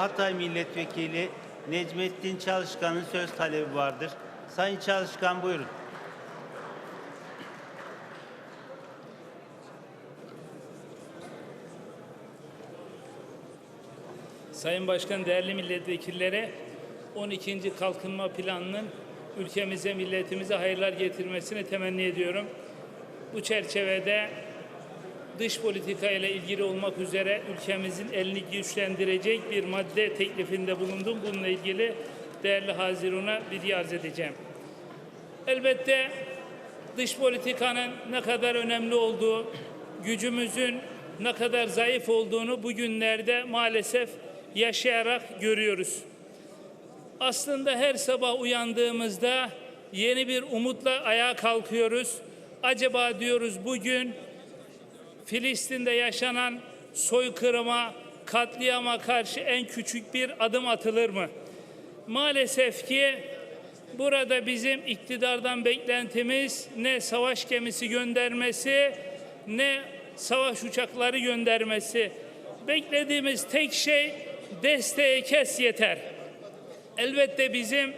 Hatay Milletvekili Necmettin Çalışkan'ın söz talebi vardır. Sayın Çalışkan buyurun. Sayın Başkan, değerli milletvekilleri, 12. Kalkınma Planı'nın ülkemize, milletimize hayırlar getirmesini temenni ediyorum. Bu çerçevede dış politika ile ilgili olmak üzere ülkemizin elini güçlendirecek bir madde teklifinde bulundum. Bununla ilgili değerli Hazirun'a bir arz edeceğim. Elbette dış politikanın ne kadar önemli olduğu, gücümüzün ne kadar zayıf olduğunu bugünlerde maalesef yaşayarak görüyoruz. Aslında her sabah uyandığımızda yeni bir umutla ayağa kalkıyoruz. Acaba diyoruz bugün Filistin'de yaşanan soykırıma, katliama karşı en küçük bir adım atılır mı? Maalesef ki burada bizim iktidardan beklentimiz ne savaş gemisi göndermesi ne savaş uçakları göndermesi. Beklediğimiz tek şey desteği kes yeter. Elbette bizim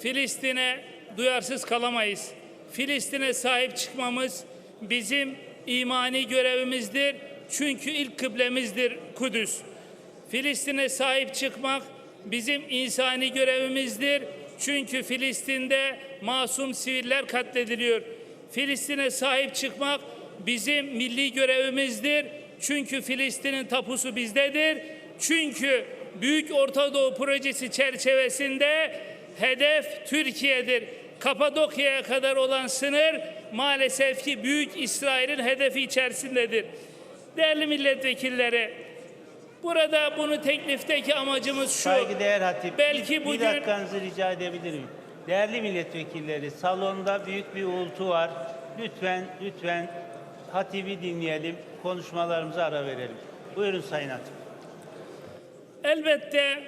Filistin'e duyarsız kalamayız. Filistin'e sahip çıkmamız bizim imani görevimizdir. Çünkü ilk kıblemizdir Kudüs. Filistin'e sahip çıkmak bizim insani görevimizdir. Çünkü Filistin'de masum siviller katlediliyor. Filistin'e sahip çıkmak bizim milli görevimizdir. Çünkü Filistin'in tapusu bizdedir. Çünkü Büyük Orta Doğu Projesi çerçevesinde hedef Türkiye'dir. Kapadokya'ya kadar olan sınır maalesef ki Büyük İsrail'in hedefi içerisindedir. Değerli milletvekilleri, burada bunu teklifteki amacımız şu. Saygıdeğer Hatip. Belki bir, bugün- bir dakikanızı rica edebilirim. Değerli milletvekilleri, salonda büyük bir uğultu var. Lütfen, lütfen Hatip'i dinleyelim. Konuşmalarımıza ara verelim. Buyurun Sayın Hatip. Elbette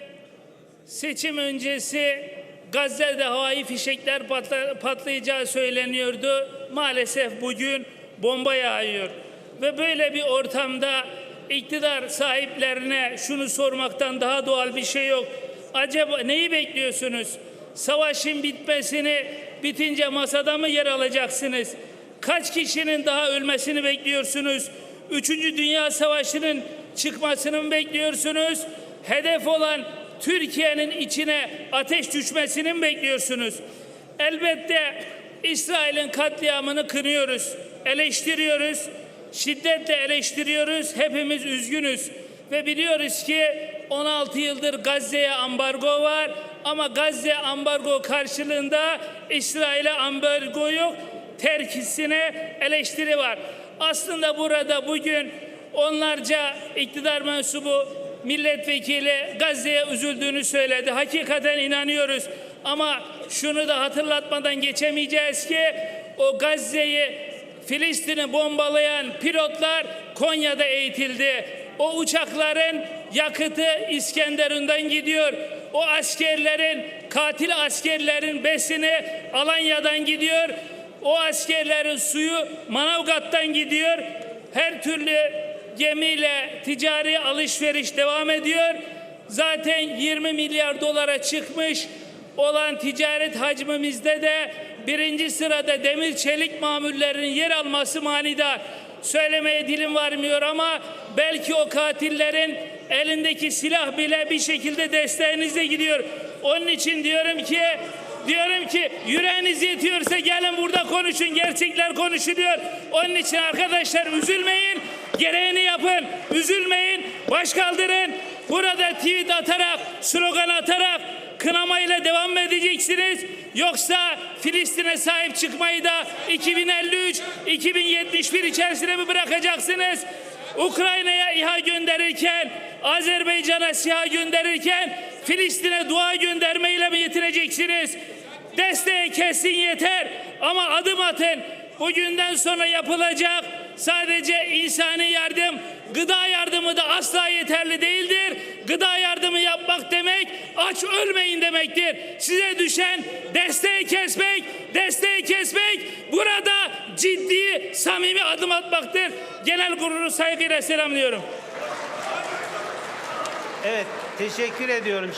seçim öncesi Gazze'de havai fişekler patla- patlayacağı söyleniyordu. Maalesef bugün bomba yağıyor. Ve böyle bir ortamda iktidar sahiplerine şunu sormaktan daha doğal bir şey yok. Acaba neyi bekliyorsunuz? Savaşın bitmesini bitince masada mı yer alacaksınız? Kaç kişinin daha ölmesini bekliyorsunuz? Üçüncü Dünya Savaşı'nın çıkmasını mı bekliyorsunuz? Hedef olan Türkiye'nin içine ateş düşmesini mi bekliyorsunuz? Elbette İsrail'in katliamını kınıyoruz, eleştiriyoruz, şiddetle eleştiriyoruz, hepimiz üzgünüz. Ve biliyoruz ki 16 yıldır Gazze'ye ambargo var ama Gazze ambargo karşılığında İsrail'e ambargo yok, terkisine eleştiri var. Aslında burada bugün onlarca iktidar mensubu milletvekili Gazze'ye üzüldüğünü söyledi. Hakikaten inanıyoruz. Ama şunu da hatırlatmadan geçemeyeceğiz ki o Gazze'yi Filistin'i bombalayan pilotlar Konya'da eğitildi. O uçakların yakıtı İskenderun'dan gidiyor. O askerlerin, katil askerlerin besini Alanya'dan gidiyor. O askerlerin suyu Manavgat'tan gidiyor. Her türlü gemiyle ticari alışveriş devam ediyor. Zaten 20 milyar dolara çıkmış olan ticaret hacmimizde de birinci sırada demir çelik mamullerinin yer alması manidar. Söylemeye dilim varmıyor ama belki o katillerin elindeki silah bile bir şekilde desteğinize gidiyor. Onun için diyorum ki Diyorum ki yüreğiniz yetiyorsa gelin burada konuşun. Gerçekler konuşuluyor. Onun için arkadaşlar üzülmeyin. Gereğini yapın. Üzülmeyin. Baş kaldırın. Burada tweet atarak, slogan atarak kınamayla devam edeceksiniz? Yoksa Filistin'e sahip çıkmayı da 2053, 2071 içerisine mi bırakacaksınız? Ukrayna'ya İHA gönderirken, Azerbaycan'a SİHA gönderirken Filistin'e dua göndermeyle mi yetineceksiniz? Desteği kesin yeter ama adım atın. Bugünden sonra yapılacak sadece insani yardım, gıda yardımı da asla yeterli değildir. Gıda yardımı yapmak demek aç ölmeyin demektir. Size düşen desteği kesmek, desteği kesmek burada ciddi, samimi adım atmaktır. Genel kurulu saygıyla selamlıyorum. Evet, Teşekkür ediyorum.